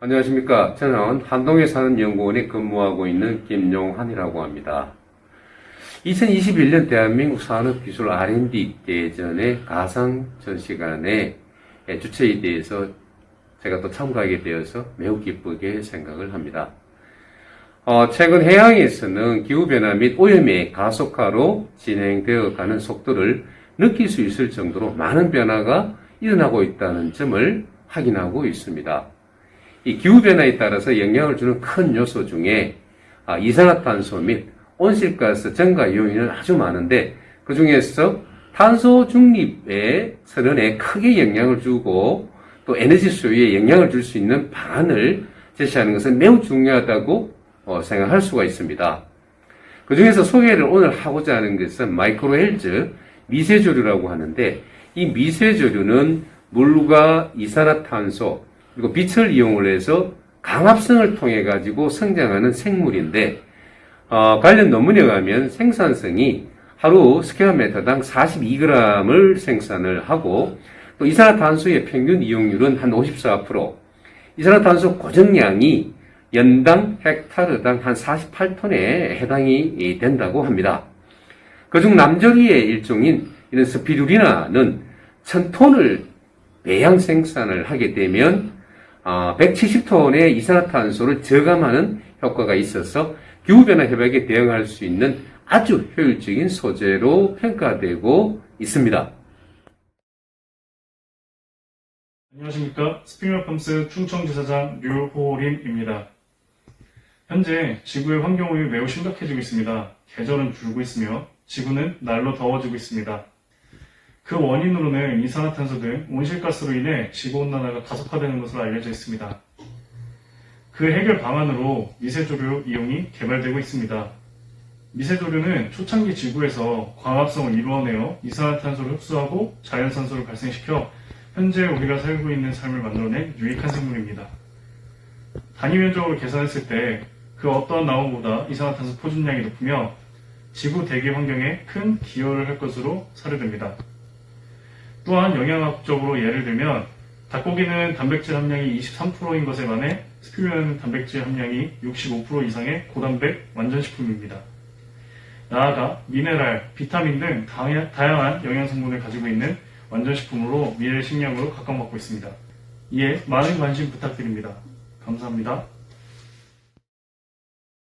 안녕하십니까. 저는 한동에 사는 연구원에 근무하고 있는 김용환이라고 합니다. 2021년 대한민국 산업기술 R&D 대전의 가상 전시관의 주최에 대해서 제가 또 참가하게 되어서 매우 기쁘게 생각을 합니다. 어, 최근 해양에서는 기후변화 및 오염의 가속화로 진행되어 가는 속도를 느낄 수 있을 정도로 많은 변화가 일어나고 있다는 점을 확인하고 있습니다. 이 기후변화에 따라서 영향을 주는 큰 요소 중에 아, 이산화탄소 및 온실가스 증가 요인은 아주 많은데 그 중에서 탄소 중립의 선언에 크게 영향을 주고 또 에너지 소유에 영향을 줄 수 있는 방안을 제시하는 것은 매우 중요하다고 어, 생각할 수가 있습니다. 그 중에서 소개를 오늘 하고자 하는 것은 마이크로헬즈 미세조류라고 하는데 이 미세조류는 물과 이산화탄소 그리고 빛을 이용을 해서 강합성을 통해 가지고 성장하는 생물인데 어, 관련 논문에 가면 생산성이 하루 스퀘어미터당 42g을 생산을 하고 또 이산화탄소의 평균 이용률은 한 54%, 이산화탄소 고정량이 연당 헥타르당 한 48톤에 해당이 된다고 합니다. 그중 남조리의 일종인 이런 스피루리나는 1000톤을 배양 생산을 하게 되면 170톤의 이산화탄소를 저감하는 효과가 있어서 기후변화 협약에 대응할 수 있는 아주 효율적인 소재로 평가되고 있습니다. 안녕하십니까. 스프링어펌스 충청지사장 류호림입니다. 현재 지구의 환경오염이 매우 심각해지고 있습니다. 계절은 줄고 있으며 지구는 날로 더워지고 있습니다. 그 원인으로는 이산화탄소 등 온실가스로 인해 지구온난화가 가속화되는 것으로 알려져 있습니다. 그 해결 방안으로 미세조류 이용이 개발되고 있습니다. 미세조류는 초창기 지구에서 광합성을 이루어내어 이산화탄소를 흡수하고 자연산소를 발생시켜 현재 우리가 살고 있는 삶을 만들어낸 유익한 생물입니다. 단위 면적으로 계산했을 때 그 어떠한 나무보다 이산화탄소 포진량이 높으며 지구 대기 환경에 큰 기여를 할 것으로 사료됩니다. 또한 영양학적으로 예를 들면 닭고기는 단백질 함량이 23%인 것에 반해 스피루는 단백질 함량이 65% 이상의 고단백 완전식품입니다. 나아가 미네랄, 비타민 등 다양한 영양 성분을 가지고 있는 완전식품으로 미래 식량으로 각광받고 있습니다. 이에 많은 관심 부탁드립니다. 감사합니다.